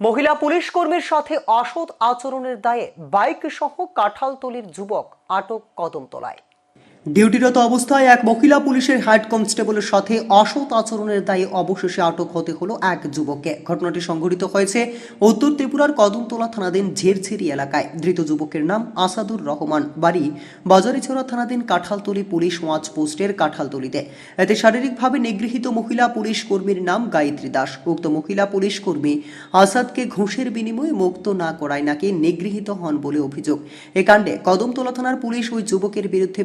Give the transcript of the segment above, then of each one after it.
মহিলা পুলিশ কর্মীর সাথে অসৎ আচরণের দায়ে বাইক সহ কাঁঠালতলির যুবক আটক কদমতলায়। ডিউটিরত অবস্থায় এক মহিলা পুলিশের হেড কনস্টেবলের সাথে অসৎ আচরণের দায়ে অবশেষে আটক হতে হলো এক যুবককে। ঘটনাটি সংঘটিত হয়েছে উত্তর ত্রিপুরার কদমতলা থানাধীন ঝেরঝেরি এলাকায়। ধৃত যুবকের নাম আসাদুর রহমান, বাড়ি বাজারিছড়া থানাধীন কাঁঠালতলি পুলিশ ওয়াচ পোস্টের কাঁঠালতলিতে। এতে শারীরিকভাবে নিগৃহীত মহিলা পুলিশ কর্মীর নাম গায়ত্রী দাস। উক্ত মহিলা পুলিশ কর্মী আসাদকে ঘুষের বিনিময়ে মুক্ত না করায় নাকি নিগৃহীত হন বলে অভিযোগ। এ কাণ্ডে কদমতলা থানার পুলিশ ওই যুবকের বিরুদ্ধে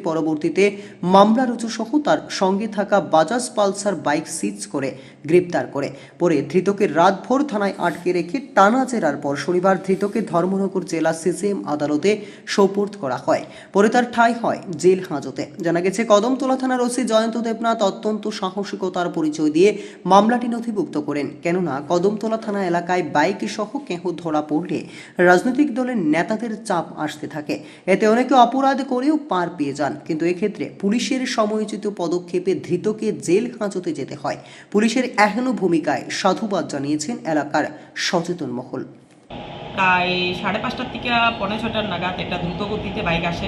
পরবর্তীতে মামলা রুজু সহ তার সঙ্গে থাকা বাজাজ পালসার বাইক সিজ করে গ্রেপ্তার করে। পরে ধৃতকে রাতভর থানায় আটকে রেখে টানা জেরার পর শনিবার ধৃতকে ধর্মনগর জেলা সিসিএম আদালতে সোপর্দ করা হয়। পরে তার ঠাঁই হয় জেল হাজতে। জানা গেছে, কদমতলা থানার ওসি জয়ন্ত দেবনাথ অত্যন্ত সাহসিকতার পরিচয় দিয়ে মামলাটি নথিভুক্ত করেন। কেননা, কদমতলা থানা এলাকায় বাইক সহ কেহ ধরা পড়লে রাজনৈতিক দলের নেতাদের চাপ আসতে থাকে। এতে অনেকে অপরাধ করেও পার পেয়ে যান। কিন্তু এক্ষেত্রে পুলিশের সময়োচিত পদক্ষেপে ধৃতকে জেল হাজতে যেতে হয়। পুলিশের এহেন ভূমিকায় সাধুবাদ জানিয়েছেন এলাকার সচেতন মহল। প্রায় সাড়ে পাঁচটার থেকে পনেরো ছটার নাগাদ একটা দ্রুত গতিতে বাইক আসে।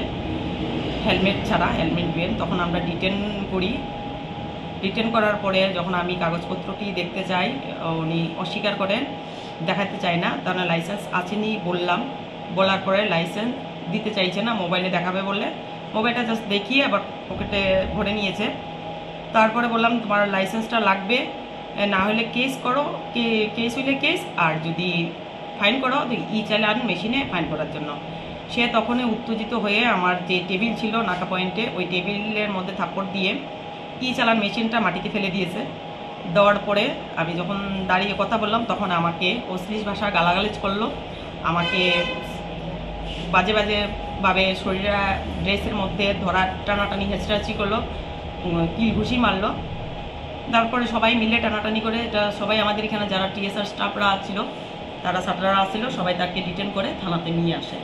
হেলমেট ছাড়া, হেলমেট বেন তখন আমরা ডিটেন করি। ডিটেন করার পরে যখন আমি কাগজপত্রটি দেখতে যাই, উনি অস্বীকার করেন, দেখাতে চায় না, তার লাইসেন্স আছেনি বললাম। বলার পরে লাইসেন্স দিতে চাইছে না মোবাইলে দেখাবে বললে মোবাইলটা জাস্ট দেখিয়ে আবার পকেটে ভরে নিয়েছে। তারপরে বললাম, তোমার লাইসেন্সটা লাগবে না হলে কেস করো কেস হইলে কেস আর যদি ফাইন করো ই চালান মেশিনে ফাইন করার জন্য। সে তখনই উত্তেজিত হয়ে আমার যে টেবিল ছিল নাকা পয়েন্টে ওই টেবিলের মধ্যে থাপ্পড় দিয়ে ই চালান মেশিনটা মাটিতে ফেলে দিয়েছে। দেওয়ার পরে আমি যখন দাঁড়িয়ে কথা বললাম, তখন আমাকে অশ্লীল ভাষা গালাগালিজ করল। আমাকে বাজে বাজে ভাবে শরীরটা ড্রেসের মধ্যে ধরা টানাটানি, হেঁচড়াচি করল কিল ঘুষি মারলো। তারপরে সবাই মিলে টানাটানি করে, এটা সবাই আমাদের এখানে যারা টিএসআর স্টাফরা ছিল, তারা সাটারা আসছিল সবাই তাকে ডিটেন করে থানাতে নিয়ে আসে।